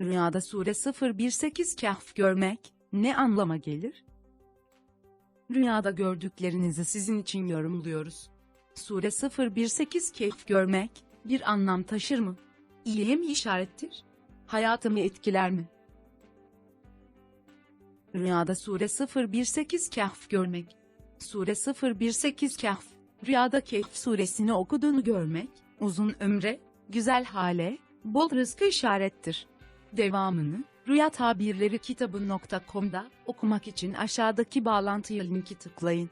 Rüyada Sure 018 Kahf görmek ne anlama gelir? Rüyada gördüklerinizi sizin için yorumluyoruz. Sure 018 Kahf görmek bir anlam taşır mı? İyiye mi işarettir? Hayatımı etkiler mi? Rüyada Sure 018 Kahf görmek. Sure 018 Kahf, rüyada Kehf suresini okuduğunu görmek, uzun ömre, güzel hale, bol rızkı işarettir. Devamını, Rüya Tabirleri kitabı.com'da okumak için aşağıdaki bağlantıya linki tıklayın.